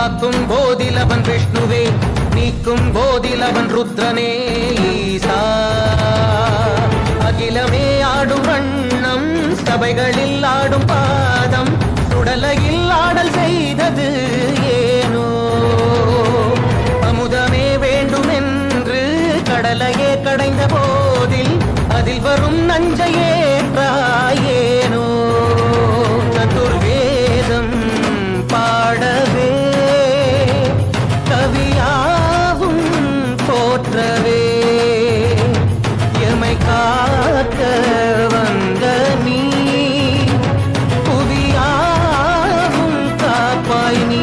காக்கும் போதிலவன் விஷ்ணுவே நீக்கும் போதிலவன் ருத்ரனே ஈசா. அகிலமே ஆடும் வண்ணம் சபைகளில் ஆடும் பாதம் சுடலையில் ஆடல் செய்தது ஏனோ. அமுதமே வேண்டும் என்று கடலையே கடைந்த போதில் அதில் வரும் நஞ்சையே போற்றவே எமை காக்க வந்த நீ புவியாவும் காப்பாய் நீ.